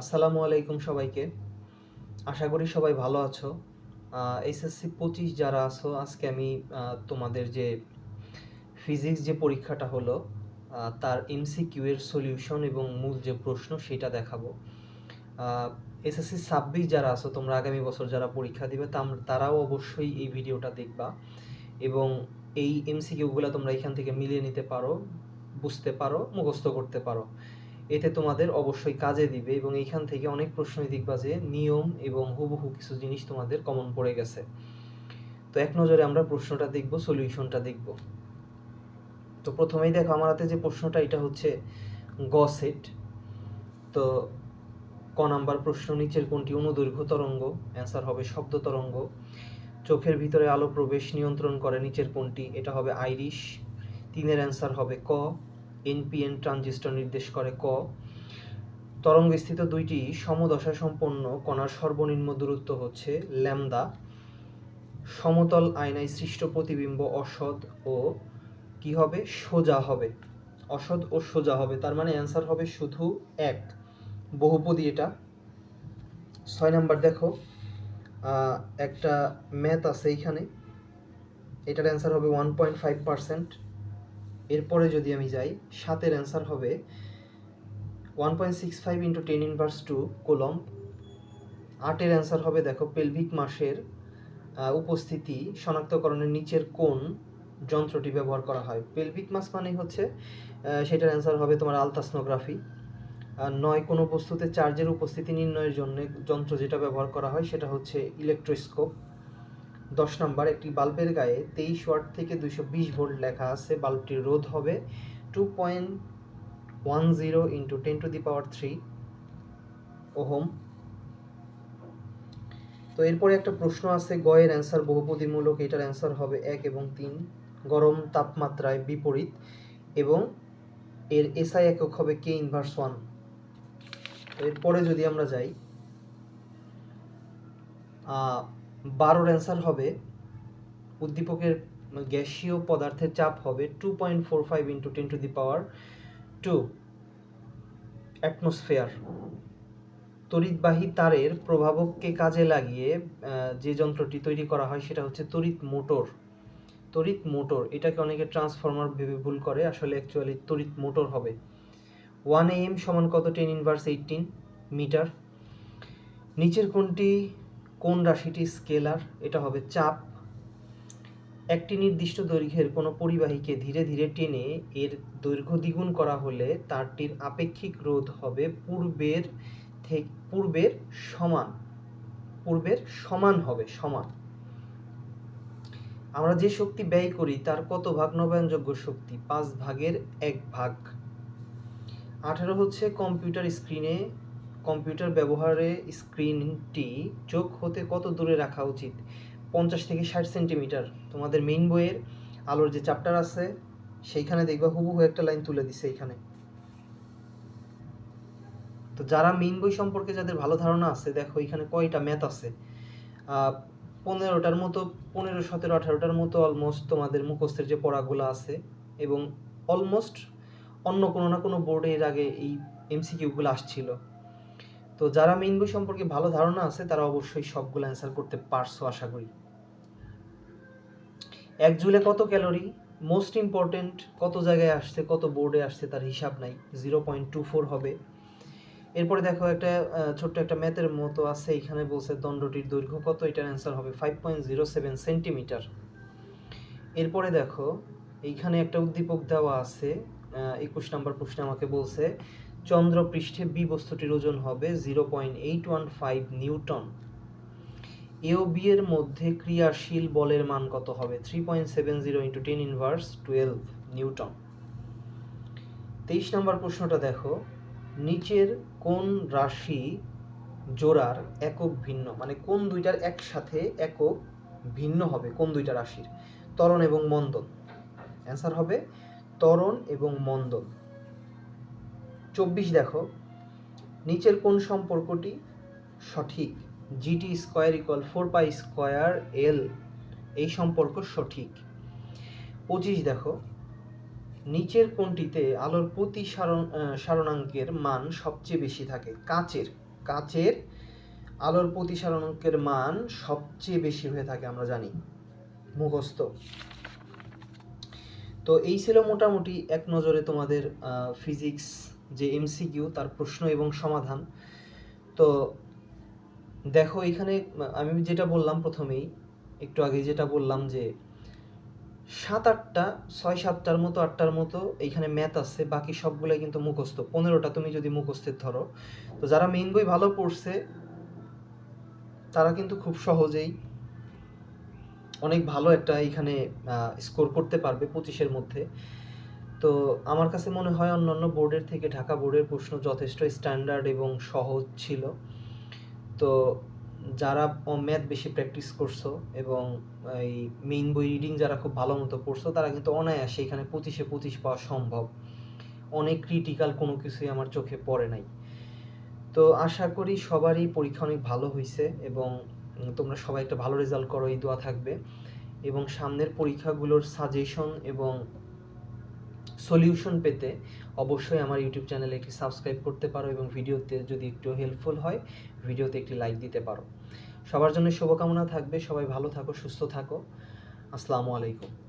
আসসালামু আলাইকুম সবাইকে। আশা করি সবাই ভালো আছো। এসএসসি পঁচিশ যারা আছো, আজকে আমি তোমাদের যে ফিজিক্স যে পরীক্ষাটা হলো তার এমসিকিউ এর সলিউশন এবং মূল যে প্রশ্ন সেটা দেখাবো। এসএসসি ছাব্বিশ যারা আছো, তোমরা আগামী বছর যারা পরীক্ষা দিবে তারাও অবশ্যই এই ভিডিওটা দেখবা এবং এই এমসিকিউগুলো তোমরা এখান থেকে মিলিয়ে নিতে পারো, বুঝতে পারো, মুখস্থ করতে পারো। এতে তোমাদের অবশ্যই কাজে দিবে এবং এইখান থেকে অনেক প্রশ্নই যে নিয়ম এবং হুবহু কিছু জিনিস তোমাদের কমন পড়ে গেছে। তো এক নজরে আমরা প্রশ্নটা দেখব সলিউশনটা দেখব। তো প্রথমেই দেখো, আমার হাতে যে প্রশ্নটা, এটা হচ্ছে গ সেট তো ক নাম্বার প্রশ্ন, নিচের কোনটি? অনুদৈর্ঘ্য তরঙ্গ। অ্যান্সার হবে শব্দ তরঙ্গ। চোখের ভিতরে আলো প্রবেশ নিয়ন্ত্রণ করে নিচের কোনটি? এটা হবে আইরিশ। তিনের অ্যান্সার হবে ক। এনপিএন ট্রানজিস্টর নির্দেশ করে ক। তরঙ্গ স্থিত দুইটি সমদশা সম্পন্ন কণার সর্বনিম্ন দূরত্ব হচ্ছে ল্যামদা সমতল আয়নায় সৃষ্ট প্রতিবিম্ব অসৎ ও কি হবে? সোজা হবে। অসৎ ও সোজা হবে, তার মানে অ্যান্সার হবে শুধু এক। বহুপদী এটা। ছয় নাম্বার দেখো একটা ম্যাথ আছে এইখানে। এটার অ্যান্সার হবে ওয়ান পয়েন্ট ফাইভ পার্সেন্ট। এরপরে যদি আমি যাই, সাতের অ্যান্সার হবে one point six five into ten inverse two coulomb আটের অ্যান্সার হবে, দেখো পেলভিক মাসের উপস্থিতি শনাক্তকরণের নিচের কোন যন্ত্রটি ব্যবহার করা হয়। পেলভিক মাস মানে হচ্ছে সেটার অ্যান্সার হবে তোমার আলতাসনোগ্রাফি। আর নয়, কোনো বস্তুতে চার্জের উপস্থিতি নির্ণয়ের জন্য যন্ত্র যেটা ব্যবহার করা হয়, সেটা হচ্ছে ইলেকট্রোস্কোপ দশ নম্বর, একটি বাল্বের গায়ে তেইশ ওয়াট থেকে দুইশো বিশ ভোল্ট লেখা আছে। বাল্বটির রোধ হবে two point one zero into ten to the power three ohm. তো এরপরে একটা প্রশ্ন আছে, গয়ের অ্যান্সার বহুপদীমূলক, এটার অ্যান্সার হবে এক এবং তিন। গরম তাপমাত্রায় বিপরীত এবং এর এসআই একক হবে কে ইনভার্স ওয়ান। এরপরে যদি আমরা যাই বারোর অ্যান্সার হবে, উদ্দীপকের গ্যাসীয় পদার্থের চাপ হবে two point four five into ten to the power two atmosphere তড়িৎবাহী তারের প্রভাবককে কাজে লাগিয়ে যে যন্ত্রটি তৈরি করা হয় সেটা হচ্ছে তড়িৎ মোটর। তড়িৎ মোটর, এটাকে অনেকে ট্রান্সফরমার ভেবে ভুল করে, আসলে অ্যাকচুয়ালি তড়িৎ মোটর হবে। ওয়ান এম সমান কত? টেন ইনভার্স এইটিন মিটার নিচের কোনটি কোন রাশিটি স্কেলার? এটা হবে চাপ। একটি নির্দিষ্ট দৈর্ঘ্যের কোনো পরিবাহীকে ধীরে ধীরে টেনে এর দৈর্ঘ্য দ্বিগুণ করা হলে তারটির আপেক্ষিক রোধ হবে পূর্বের থেকে পূর্বের সমান। পূর্বের সমান হবে, সমান। আমরা যে শক্তি ব্যয় করি তার কত ভাগ? নবায়নযোগ্য শক্তি, পাঁচ ভাগের এক ভাগ। আঠারো হচ্ছে কম্পিউটার স্ক্রিনে কম্পিউটার ব্যবহারে স্ক্রিনটি চোখ হতে কত দূরে রাখা উচিত? পঞ্চাশ থেকে ষাট সেন্টিমিটার। তোমাদের মেইন বইয়ের আলোর যে চ্যাপ্টার আছে, সেইখানে দেখবা হুবহু একটা লাইন তুলে দিছে এইখানে। তো যারা মেইন বই সম্পর্কে যাদের ভালো ধারণা আছে, দেখো এখানে কয়টা ম্যাথ আছে? পনেরোটার মতো, পনেরো, সতেরো, আঠারোটার মতো অলমোস্ট তোমাদের মুখস্থের যে পড়াগুলো আছে এবং অলমোস্ট অন্য কোনো না কোনো বোর্ডে এর আগে এই এমসিকিউগুলো আসছিল। তো যারা মেইন বই সম্পর্কে ভালো ধারণা আছে, তারা অবশ্যই সবগুলো অ্যান্সার করতে পারছ আশা করি। এক জুলে কত ক্যালোরি মোস্ট ইম্পর্টেন্ট কত জায়গায় আসছে, কত বোর্ডে আসছে তার হিসাব নাই জিরো পয়েন্ট টু ফোর হবে। এরপরে দেখো একটা ছোট্ট একটা ম্যাথের মতো আছে, এখানে বলছে দণ্ডটির দৈর্ঘ্য কত, এটার অ্যান্সার হবে five point zero seven centimetre এরপরে দেখো, এইখানে একটা উদ্দীপক দেওয়া আছে একুশ নম্বর প্রশ্নে আমাকে বলছে, চন্দ্র পৃষ্ঠে বি বস্তুটির ওজন হবে zero point eight one five newton. A O B এর মধ্যে ক্রিয়াশীল বলের মান কত হবে? Three point seven zero into ten inverse twelve newton. তেইশ নম্বর প্রশ্নটা দেখো, নিচের কোন রাশি জোড়ার একক ভিন্ন? মানে কোন দুইটার একসাথে একক ভিন্ন হবে? কোন দুইটা রাশির? ত্বরণ এবং মন্দন। অ্যান্সার হবে ত্বরণ এবং মন্দন। চব্বিশ দেখো, নিচের কোন সম্পর্কটি সঠিক? GT square equal four pi square L এই সম্পর্ক সঠিক। পঁচিশ দেখো, নিচের কোনটিতে আলোর প্রতি সারণ সারণাঙ্কের মান সবচেয়ে বেশি থাকে? কাচের। কাচের আলোর প্রতিসারণকের মান সবচেয়ে বেশি হয়ে থাকে, আমরা জানি। মুখস্থ। তো এই ছিল মোটামুটি এক নজরে তোমাদের ফিজিক্স যে এমসিকিউ তার প্রশ্ন এবং সমাধান। তো দেখো এখানে, আমি যেটা বললাম প্রথমেই, একটু আগে যেটা বললাম যে সাত আটটা, ছয় সাতটার মতো, আটটার মতো এইখানে ম্যাথ আছে, বাকি সবগুলাই কিন্তু মুখস্থ। পনেরোটা তুমি যদি মুখস্থের ধরো। তো যারা মেইন বই ভালো পড়ছে, তারা কিন্তু খুব সহজেই অনেক ভালো একটা এখানে স্কোর করতে পারবে পঁচিশের মধ্যে। তো আমার কাছে মনে হয় অন্যান্য বোর্ডের থেকে ঢাকা বোর্ডের প্রশ্ন যথেষ্ট স্ট্যান্ডার্ড এবং সহজ ছিল। তো যারা ম্যাথ বেশি প্র্যাকটিস করছ এবং এই মেইন বই রিডিং যারা খুব ভালো মতো পড়ছো, তারা কিন্তু অনায়াসে এখানে পঁচিশে পঁচিশ পাওয়া সম্ভব। অনেক ক্রিটিক্যাল কোনো কিছুই আমার চোখে পড়ে নাই। তো আশা করি সবারই পরীক্ষা অনেক ভালো হয়েছে এবং তোমরা সবাই একটা ভালো রেজাল্ট করো, এই দোয়া থাকবে। এবং সামনের পরীক্ষাগুলোর সাজেশন এবং সলিউশন পেতে অবশ্যই আমার ইউটিউব চ্যানেলে একটি সাবস্ক্রাইব করতে পারো এবং ভিডিওতে যদি একটু হেল্পফুল হয় ভিডিওতে একটি লাইক দিতে পারো। সবার জন্য শুভকামনা থাকবে। সবাই ভালো থাকো, সুস্থ থাকো। আসসালামু আলাইকুম।